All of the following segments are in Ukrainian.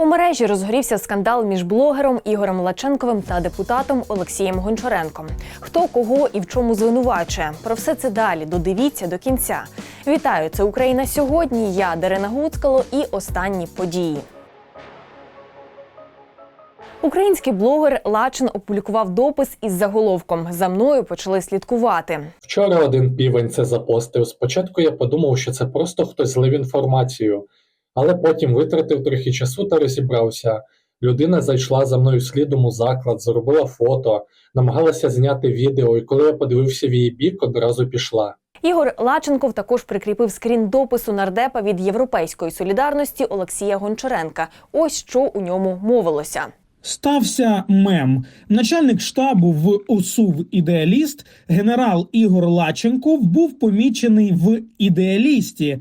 У мережі розгорівся скандал між блогером Ігорем Лаченковим та депутатом Олексієм Гончаренком. Хто кого і в чому звинувачує? Про все це далі. Додивіться до кінця. Вітаю! Це Україна сьогодні. Я Дарина Гуцкало і останні події. Український блогер Лачин опублікував допис із заголовком За мною почали слідкувати. Вчора один півень це запостив. Спочатку я подумав, що це просто хтось злив інформацію, але потім витратив трохи часу та розібрався. Людина зайшла за мною слідом у заклад, зробила фото, намагалася зняти відео, і коли я подивився в її бік, одразу пішла. Ігор Лаченков також прикріпив скрін допису нардепа від Європейської солідарності Олексія Гончаренка. Ось що у ньому мовилося. Стався мем. Начальник штабу в ОСУВ ідеаліст генерал Ігор Лаченков був помічений в ідеалісті,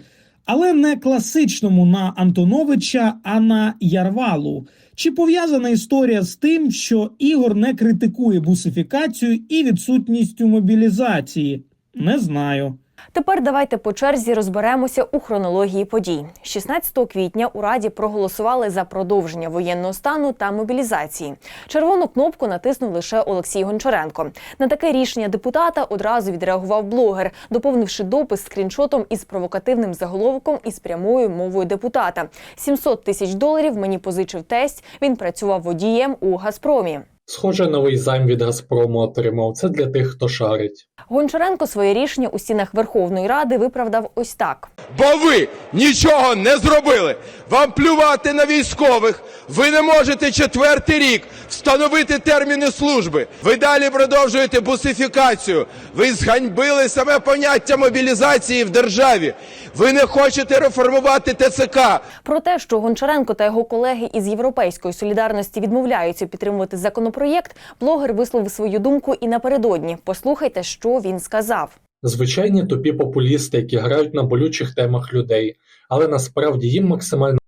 але не класичному на Антоновича, а на Ярвалу. Чи пов'язана історія з тим, що Ігор не критикує бусифікацію і відсутністю мобілізації? Не знаю. Тепер давайте по черзі розберемося у хронології подій. 16 квітня у Раді проголосували за продовження воєнного стану та мобілізації. Червону кнопку натиснув лише Олексій Гончаренко. На таке рішення депутата одразу відреагував блогер, доповнивши допис скріншотом із провокативним заголовком із прямою мовою депутата. 700 тисяч доларів мені позичив тесть. Він працював водієм у Газпромі. Схоже, новий займ від Газпрому отримав. Це для тих, хто шарить. Гончаренко своє рішення у стінах Верховної Ради виправдав ось так. Бо ви нічого не зробили. Вам плювати на військових. Ви не можете четвертий рік встановити терміни служби. Ви далі продовжуєте бусифікацію. Ви зганьбили саме поняття мобілізації в державі. Ви не хочете реформувати ТЦК. Про те, що Гончаренко та його колеги із Європейської солідарності відмовляються підтримувати законопроєкт, блогер висловив свою думку і напередодні. Послухайте, що він сказав. Звичайні тупі популісти, які грають на болючих темах людей, але насправді їм максимально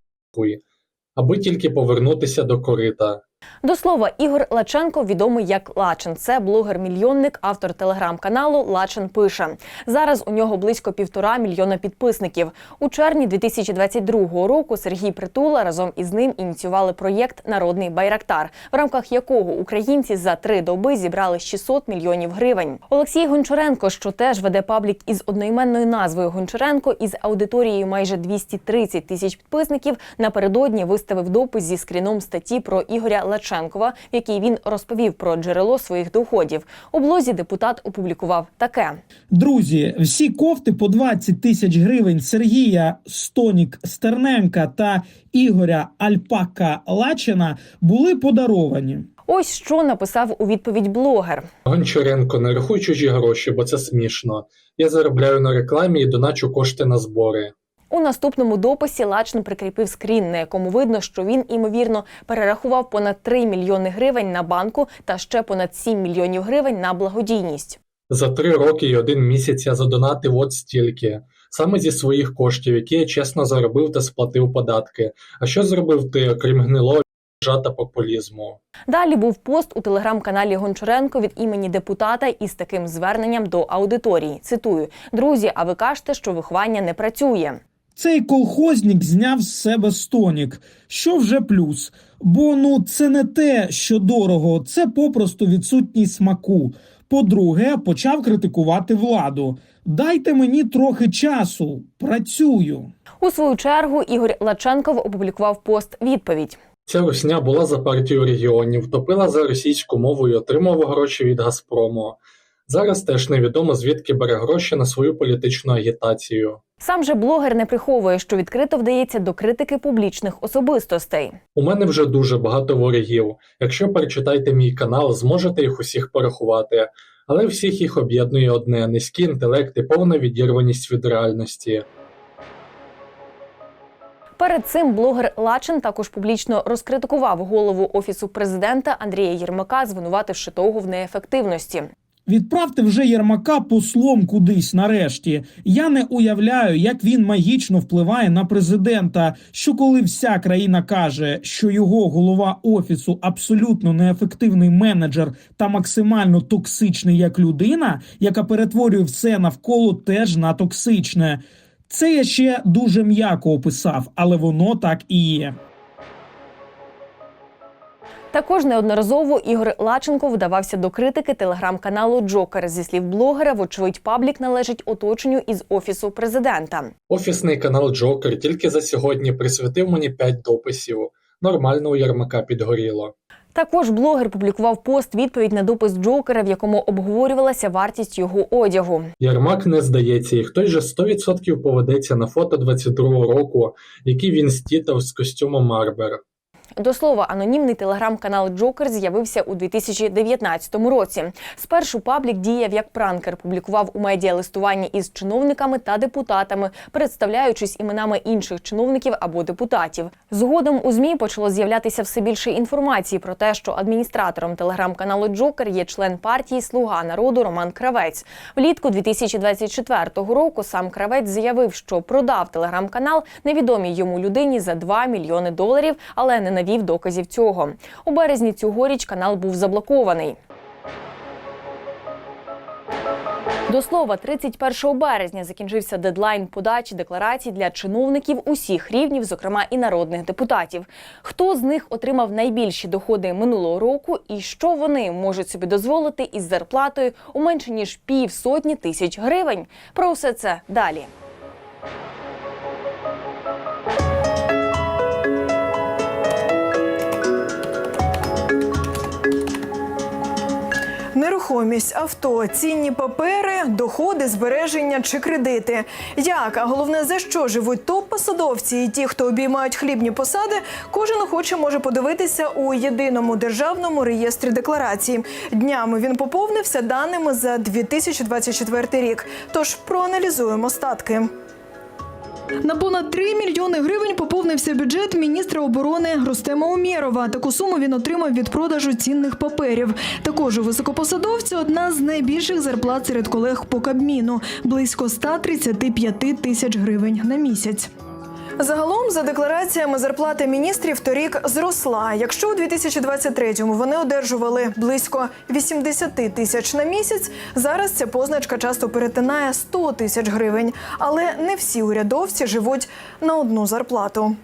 аби тільки повернутися до корита. До слова, Ігор Лаченко відомий як Лачин. Це блогер-мільйонник, автор телеграм-каналу Лачин пише. Зараз у нього близько півтора мільйона підписників. У червні 2022 року Сергій Притула разом із ним ініціювали проєкт Народний Байрактар, в рамках якого українці за три доби зібрали 600 мільйонів гривень. Олексій Гончаренко, що теж веде паблік із одноіменною назвою Гончаренко, із аудиторією майже 230 тисяч підписників, напередодні виставив допис зі скріном статті про Ігоря Лаченкова, в якій він розповів про джерело своїх доходів. У блозі депутат опублікував таке. Друзі, всі кофти по 20 тисяч гривень Сергія Стонік Стерненка та Ігоря Альпака Лачина були подаровані. Ось що написав у відповідь блогер. Гончаренко, не рахуй чужі гроші, бо це смішно. Я заробляю на рекламі і доначу кошти на збори. У наступному дописі Лачин прикріпив скрін, на якому видно, що він імовірно перерахував понад 3 мільйони гривень на банку та ще понад 7 мільйонів гривень на благодійність. За три роки і один місяць я задонатив от стільки. Саме зі своїх коштів, які я чесно заробив та сплатив податки. А що зробив ти, окрім гнилого жа та популізму? Далі був пост у телеграм-каналі Гончаренко від імені депутата із таким зверненням до аудиторії. Цитую: друзі, а ви кажете, що виховання не працює. Цей колхознік зняв з себе стонік, що вже плюс. Бо ну це не те, що дорого, це попросту відсутність смаку. По-друге, почав критикувати владу. Дайте мені трохи часу, працюю. У свою чергу Ігор Лаченков опублікував пост відповідь. Ця русня була за партію регіонів, топила за російську мову і отримувала гроші від Газпрому. Зараз теж невідомо звідки бере гроші на свою політичну агітацію. Сам же блогер не приховує, що відкрито вдається до критики публічних особистостей. У мене вже дуже багато ворогів. Якщо перечитаєте мій канал, зможете їх усіх порахувати, але всіх їх об'єднує одне низький інтелект і повна відірваність від реальності. Перед цим блогер Лачин також публічно розкритикував голову офісу президента Андрія Єрмака, звинувативши того в неефективності. Відправте вже Єрмака послом кудись нарешті. Я не уявляю, як він магічно впливає на президента. Що коли вся країна каже, що його голова офісу абсолютно неефективний менеджер та максимально токсичний як людина, яка перетворює все навколо теж на токсичне. Це я ще дуже м'яко описав, але воно так і є. Також неодноразово Ігор Лаченко вдавався до критики телеграм-каналу Джокер. Зі слів блогера, вочевидь, паблік належить оточенню із офісу президента. Офісний канал Джокер тільки за сьогодні присвятив мені 5 дописів. Нормально у Ярмака підгоріло. Також блогер публікував пост відповідь на допис Джокера, в якому обговорювалася вартість його одягу. Ярмак не здається, і хтось же 100% поведеться на фото 22-го року, який він стітав з костюмом Марбер. До слова, анонімний телеграм-канал Джокер з'явився у 2019 році. Спершу паблік діяв як пранкер, публікував у медіа листування із чиновниками та депутатами, представляючись іменами інших чиновників або депутатів. Згодом у змі почало з'являтися все більше інформації про те, що адміністратором телеграм-каналу Джокер є член партії Слуга народу Роман Кравець. Влітку 2024 року сам Кравець заявив, що продав телеграм-канал невідомій йому людині за 2 мільйони доларів, але не навів доказів цього. У березні цьогоріч канал був заблокований. До слова, 31 березня закінчився дедлайн подачі декларацій для чиновників усіх рівнів, зокрема і народних депутатів. Хто з них отримав найбільші доходи минулого року, і що вони можуть собі дозволити із зарплатою у менше ніж півсотні тисяч гривень? Про все це далі. Нерухомість, авто, цінні папери, доходи, збереження чи кредити. Як, а головне, за що живуть топ-посадовці і ті, хто обіймають хлібні посади, кожен охоче може подивитися у єдиному державному реєстрі декларацій. Днями він поповнився даними за 2024 рік. Тож проаналізуємо статки. На понад 3 мільйони гривень поповнився бюджет міністра оборони Рустема Умєрова. Таку суму він отримав від продажу цінних паперів. Також у високопосадовця одна з найбільших зарплат серед колег по Кабміну – близько 135 тисяч гривень на місяць. Загалом, за деклараціями, зарплата міністрів торік зросла. Якщо у 2023-му вони одержували близько 80 тисяч на місяць, зараз ця позначка часто перетинає 100 тисяч гривень. Але не всі урядовці живуть на одну зарплату.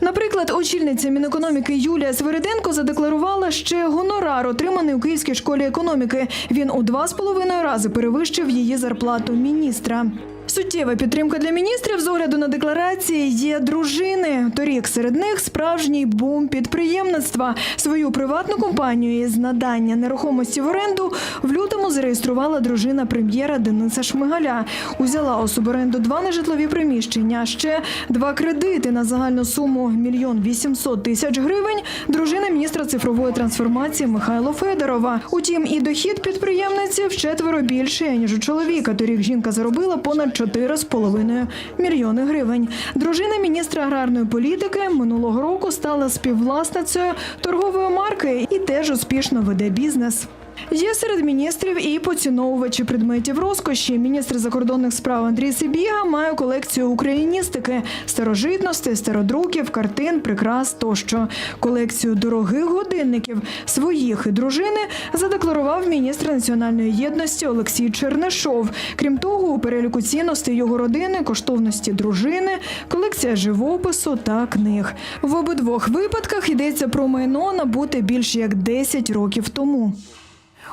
Наприклад, очільниця Мінекономіки Юлія Свириденко задекларувала ще гонорар, отриманий у Київській школі економіки. Він у два з половиною рази перевищив її зарплату міністра. Суттєва підтримка для міністрів з огляду на декларації є дружини. Торік серед них справжній бум підприємництва. Свою приватну компанію із надання нерухомості в оренду в лютому зареєструвала дружина прем'єра Дениса Шмигаля. Узяла у суборенду два нежитлові приміщення, ще два кредити на загальну суму мільйон вісімсот тисяч гривень. Дружина міністра цифрової трансформації Михайло Федорова. Утім, і дохід підприємниці вчетверо більше ніж у чоловіка. Торік жінка заробила понад 4,5 мільйони гривень. Дружина міністра аграрної політики минулого року стала співвласницею торгової марки і теж успішно веде бізнес. Є серед міністрів і поціновувачі предметів розкоші. Міністр закордонних справ Андрій Сибіга має колекцію україністики, старожитностей, стародруків, картин, прикрас тощо. Колекцію дорогих годинників своїх і дружини задекларував міністр національної єдності Олексій Чернишов. Крім того, у переліку цінностей його родини, коштовності дружини, колекція живопису та книг. В обидвох випадках йдеться про майно набуте більш як 10 років тому.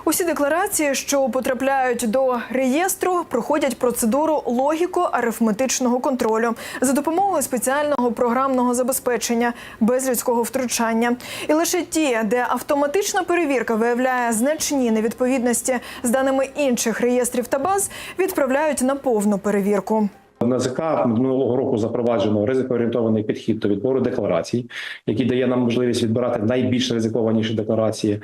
Усі декларації, що потрапляють до реєстру, проходять процедуру логіко-арифметичного контролю за допомогою спеціального програмного забезпечення без людського втручання. І лише ті, де автоматична перевірка виявляє значні невідповідності з даними інших реєстрів та баз, відправляють на повну перевірку. НАЗК минулого року запроваджено ризикоорієнтований підхід до відбору декларацій, який дає нам можливість відбирати найбільш ризикованіші декларації. Е,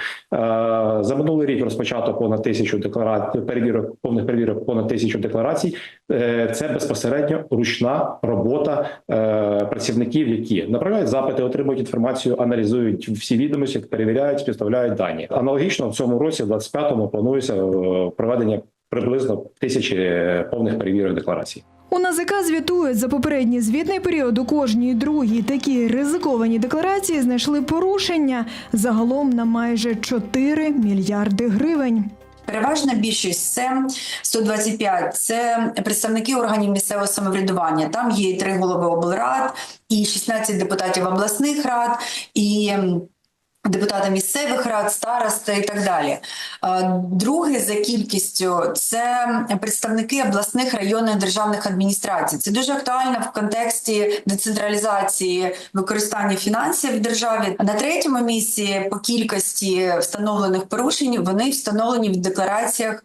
За минулий рік розпочато понад тисячу декларацій, перевірок, повних перевірок понад тисячу декларацій. Е, Це безпосередньо ручна робота е, працівників, які направляють запити, отримують інформацію, аналізують всі відомості, перевіряють, співставляють дані. Аналогічно в цьому році, в 25-му, планується проведення приблизно тисячі повних перевірок декларацій. У НАЗК звітують за попередній звітний період у кожній другій такі ризиковані декларації знайшли порушення загалом на майже 4 мільярди гривень. Переважна більшість це 125 – це представники органів місцевого самоврядування. Там є і три голови облрад, і 16 депутатів обласних рад, і Депутати місцевих рад, старости і так далі. Другий Друге за кількістю це представники обласних районних державних адміністрацій. Це дуже актуально в контексті децентралізації використання фінансів в державі. На третьому місці по кількості встановлених порушень вони встановлені в деклараціях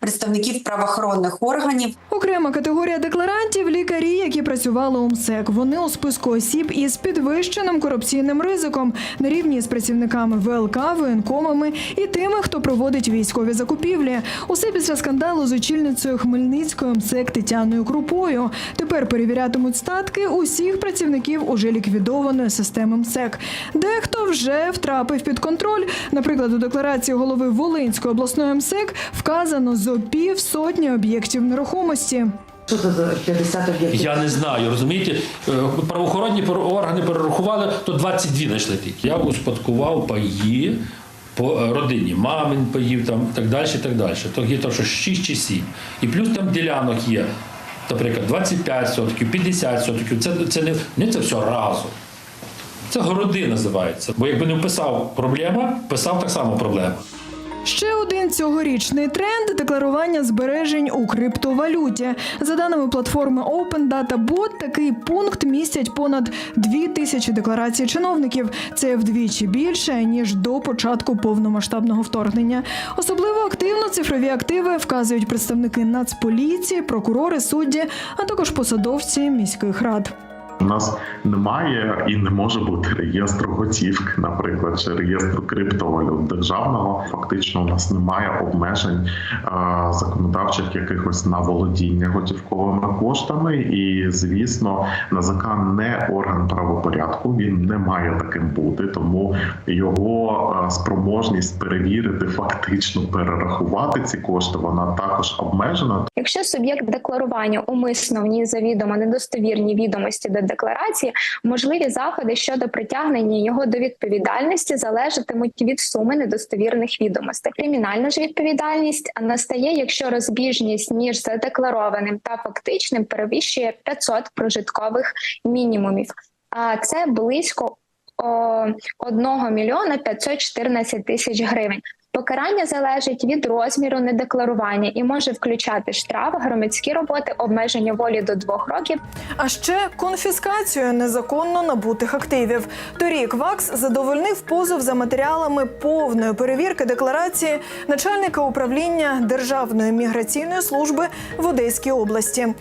представників правоохоронних органів. Окрема категорія декларантів лікарі, які працювали у МСЕК. Вони у списку осіб із підвищеним корупційним ризиком на рівні з працівниками ВЛК, воєнкомами і тими, хто проводить військові закупівлі. Усе після скандалу з очільницею Хмельницької МСЕК Тетяною Крупою. Тепер перевірятимуть статки усіх працівників уже ліквідованої системи МСЕК. Дехто вже втрапив під контроль. Наприклад, у декларації голови Волинської обласної МСЕК вказано зо пів сотні об'єктів нерухомості. Що це за 50 об'єктів? Я не знаю, розумієте, Е, правоохоронні органи перерахували, то 22 знайшли тільки. Я успадкував паї по е, родині, мамин паїв там і так далі, і так далі. То є то, що 6 чи 7. І плюс там ділянок є, наприклад, 25 сотків, 50 сотків. Це, це не, не це все разом. Це городи називається. Бо якби не вписав проблема, писав так само проблема. Ще один цьогорічний тренд декларування збережень у криптовалюті. За даними платформи Open Data Bot, такий пункт містять понад дві тисячі декларацій чиновників. Це вдвічі більше ніж до початку повномасштабного вторгнення. Особливо активно цифрові активи вказують представники Нацполіції, прокурори, судді, а також посадовці міських рад. У нас немає і не може бути реєстру готівки, наприклад, чи реєстру криптовалют державного. Фактично, у нас немає обмежень е, законодавчих якихось на володіння готівковими коштами. І звісно, НАЗК не орган правопорядку. Він не має таким бути, тому його е, спроможність перевірити, фактично перерахувати ці кошти, вона також обмежена. Якщо суб'єкт декларування умисно вніс завідомо недостовірні відомості до декларації, можливі заходи щодо притягнення його до відповідальності залежатимуть від суми недостовірних відомостей. Кримінальна ж відповідальність настає, якщо розбіжність між задекларованим та фактичним перевищує 500 прожиткових мінімумів. А це близько 1 мільйона 514 тисяч гривень. Покарання залежить від розміру недекларування і може включати штраф, громадські роботи, обмеження волі до двох років А ще конфіскацію незаконно набутих активів. Торік ВАКС задовольнив позов за матеріалами повної перевірки декларації начальника управління Державної міграційної служби в Одеській області.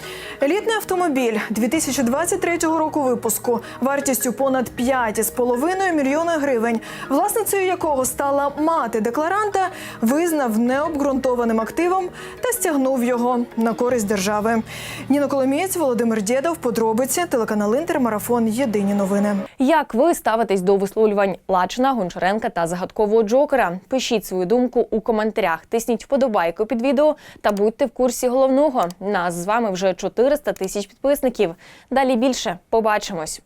Елітний автомобіль 2023 року випуску вартістю понад 5,5 мільйона гривень, власницею якого стала мати декларанта, визнав необґрунтованим активом та стягнув його на користь держави. Ніна Коломієць, Володимир Дєдов, подробиці, телеканал Інтер, марафон. Єдині новини. Як ви ставитесь до висловлювань Лачина, Гончаренка та загадкового Джокера? Пишіть свою думку у коментарях, тисніть вподобайку під відео та будьте в курсі головного. Нас з вами вже 400 тисяч підписників. Далі більше побачимось.